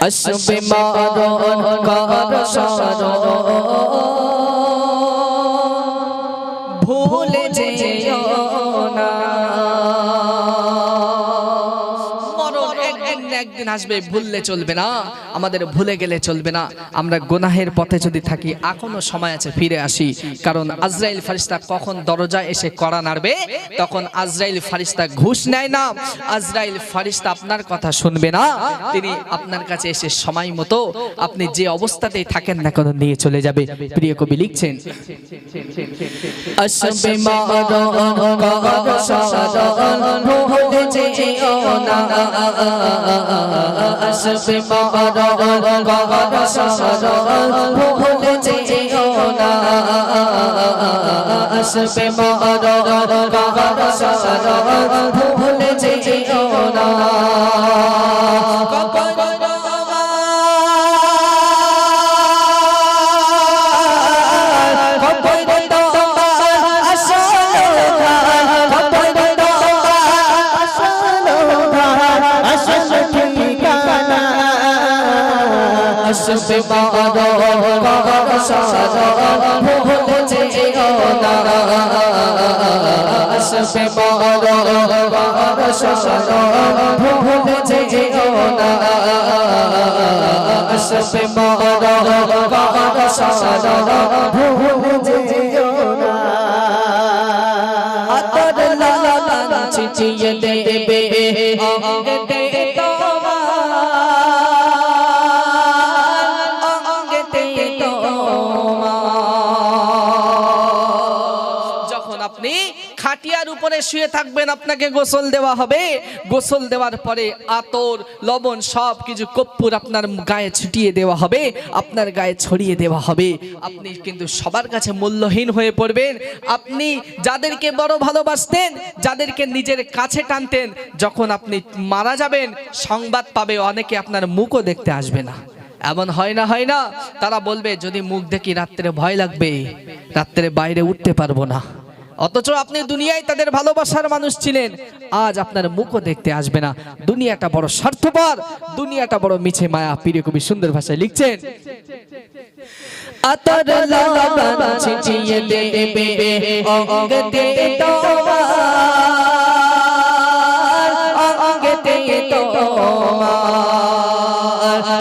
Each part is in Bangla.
আসবে মারণ কর সরণ ভুলে যেও একদিন আসবে ভুললে চলবে না আমাদের ভুলে গেলে চলবে না আমরা গুনাহের পথে যদি থাকি এখনও সময় আছে ফিরে আসি কারণ আজরাইল ফারিস্তা কখন দরজা এসে কড়া নাড়বে তখন আজরাইল ফারিস্তা ঘুষ নেয় না আজরাইল ফারিস্তা আপনার কথা শুনবে না তিনি আপনার কাছে এসে সময় মতো আপনি যে অবস্থাতেই থাকেন না কেন নিয়ে চলে যাবে প্রিয় কবি লিখছেন আসবে মারণ কর সরণ ভুলে যেও না। আসবে মারণ কর সরণ ভুলে যেও না আসবে কর সরণ ভুলে যেও না আসবে কর সরণ ভুলে যেও না আসবে মারণ কর সরণ ভুলে যখন আপনি খাটিয়ার উপরে শুয়ে থাকবেন, আপনাকে গোসল দেওয়া হবে। গোসল দেওয়ার পরে আতর, লবণ সব কিছু কপ্পুর আপনার গায়ে ছিটিয়ে দেওয়া হবে, আপনার গায়ে ছড়িয়ে দেওয়া হবে। আপনি কিন্তু সবার কাছে মূল্যহীন হয়ে পড়বেন। আপনি যাদেরকে বড় ভালোবাসতেন, যাদেরকে নিজের কাছে টানতেন, যখন আপনি মারা যাবেন, সংবাদ পাবে, অনেকে আপনার মুখও দেখতে আসবে না। এমন হয় না হয় না। তারা বলবে, যদি মুখ দেখি রাত্রে ভয় লাগবে, রাত্রে বাইরে উঠতে পারব না। অথচ আপনি দুনিয়ায় তাদের ভালোবাসার মানুষ ছিলেন। আজ আপনার মুখও দেখতে আসবে না। দুনিয়াটা বড় স্বার্থপর, দুনিয়াটা বড় মিছে মায়া। প্রিয় কবি, সুন্দর ভাষায় লিখছেন, আতর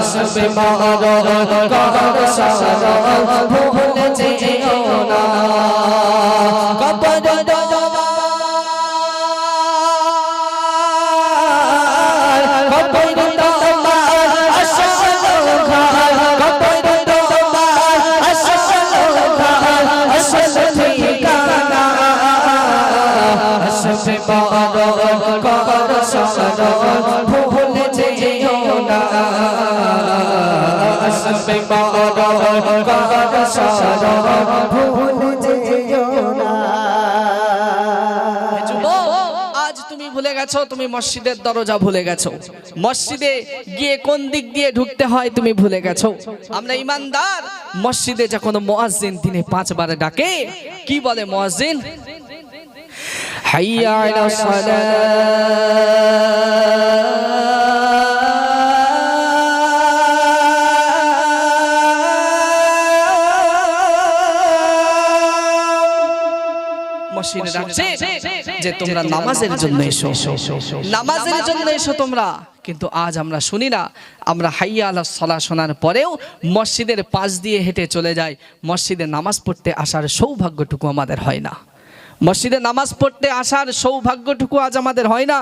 আসবে মরণ কর সরণ ভুলে যেও না কবর আজ তুমি ভুলে গেছো, তুমি মসজিদের দরজা ভুলে গেছো। মসজিদে গিয়ে কোন দিক দিয়ে ঢুকতে হয় তুমি ভুলে গেছো? ইমানদার, মসজিদে ডাকে, কি বলে মুয়াজ্জিন? হাইয়া ডাকছে যে তোমরা নামাজের জন্য এসো। নামাজের জন্য এসো তোমরা। কিন্তু আজ আমরা শুনি না আমরা হাইয়া আল্লাহ সলা শোনার পরেও মসজিদের পাশ দিয়ে হেঁটে চলে যাই। মসজিদে নামাজ পড়তে আসার সৌভাগ্যটুকু আমাদের হয় না। মসজিদে নামাজ পড়তে আসার সৌভাগ্যটুকু আজ আমাদের হয় না।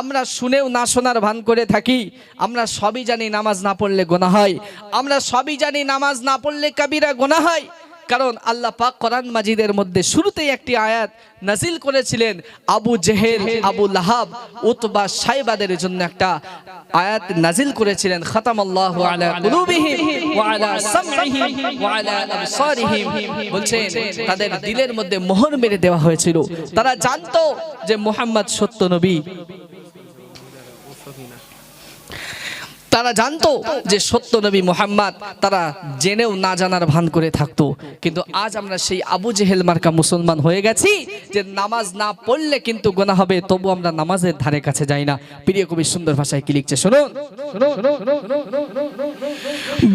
আমরা শুনেও না শোনার ভান করে থাকি। আমরা সবই জানি নামাজ না পড়লে গোনা হয়। আমরা সবই জানি নামাজ না পড়লে কাবিরা গোনা হয়। কারণ আল্লাহ পাক কোরআন মাজিদের মধ্যে শুরুতেই একটি আয়াত নাজিল করেছিলেন Abu Jahl, Abu Lahab, Utba সাইবাদের জন্য একটা আয়াত নাজিল করেছিলেন, খাতামাল্লাহ আলা কুলুবিহিম ওয়া আলা সামঈহিম ওয়া আলা আবসারিহিম। বলছেন, তাদের দিলের মধ্যে মোহর মেরে দেওয়া হয়েছিল। তারা জানতো যে মুহাম্মদ সত্য নবী। তারা জানতো যে সত্য নবী মোহাম্মদ, তারা জেনেও না জানার ভান করে থাকতো। কিন্তু আজ আমরা সেই আবু জেহেল মার্কা মুসলমান হয়ে গেছি যে নামাজ না পড়লে কিন্তু গোনা হবে, তবু আমরা নামাজের ধারে কাছে যাই না। প্রিয় কবি, সুন্দর ভাষায় কি লিখছে শুনুন?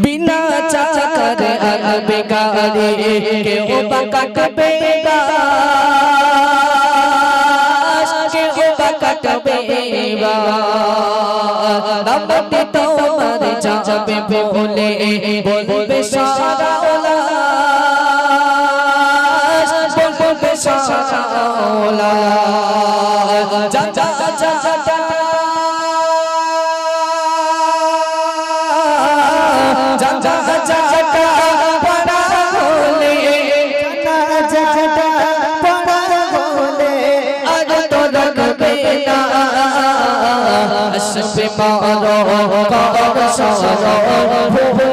বিনা চাকারে আর। বলবে সারা বলবে সারা যা যা যা যা पे मारो का सरो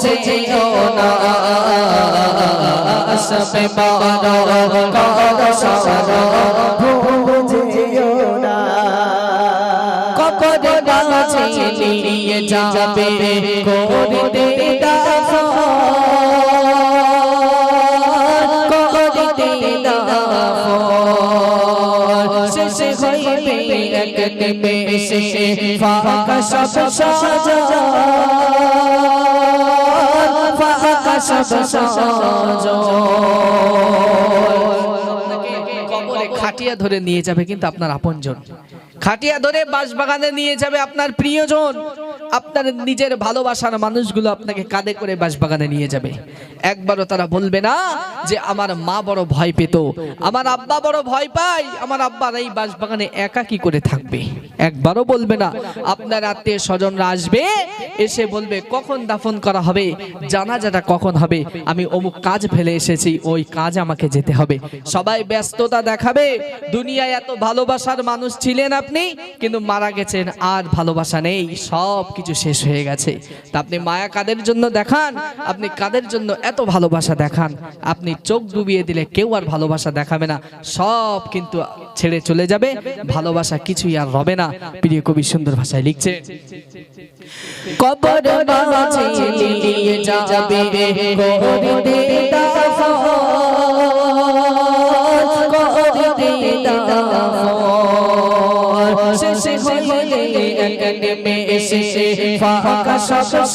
যেও না সবে বারো কসারো যেও না কপরে গাছে নিয়ে যাবে করে দে দাস এক নিমেষে ফাঁকা সব সাজা সব সাজা খাটিয়া ধরে নিয়ে যাবে কিন্তু আপনার আপনজন। খাটিয়া ধরে বাঁশবাগানে নিয়ে যাবে আপনার প্রিয়জন। আপনার নিজের ভালোবাসার মানুষগুলো আপনাকে কাঁধে করে বাঁশবাগানে নিয়ে যাবে। একবারও তারা বলবে না যে, আমার মা বড় ভয় পেত। আমার আব্বা বড় ভয় পায়। আমার আব্বার এই বাঁশবাগানে একা কি করে থাকবে? একবারও বলবে না। আপনার আত্মীয় স্বজনরা আসবে, এসে বলবে, কখন দাফন করা হবে? জানাজাটা কখন হবে? আমি অমুক কাজ ফেলে এসেছি। ওই কাজ আমাকে যেতে হবে। সবাই ব্যস্ততা দেখাবে। দুনিয়ায় এত ভালোবাসার মানুষ ছিলেন আপনি কিন্তু মারা গেছেন আর ভালোবাসা নেই সব কিছু শেষ হয়ে গেছে তা আপনি মায়া কাদের জন্য দেখান আপনি কাদের জন্য এত ভালোবাসা দেখান আপনি চোখ ডুবিয়ে দিলে কেউ আর ভালোবাসা দেখাবে না সব কিন্তু ছেড়ে চলে যাবে ভালোবাসা কিছুই আর রবে না প্রিয় কবি সুন্দর ভাষায় লিখছে কবর মাঝে নিয়ে যাবে করতে দাফন করতে শেষে হইলে এক নিমেষে ফাঁকা সব সজ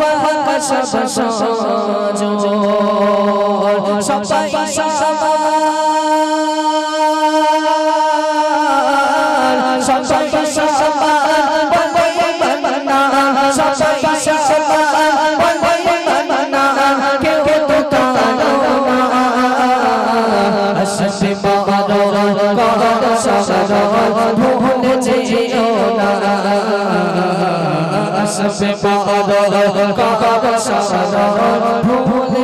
ফাঁকা সব সজ सब बदल का सदा भूल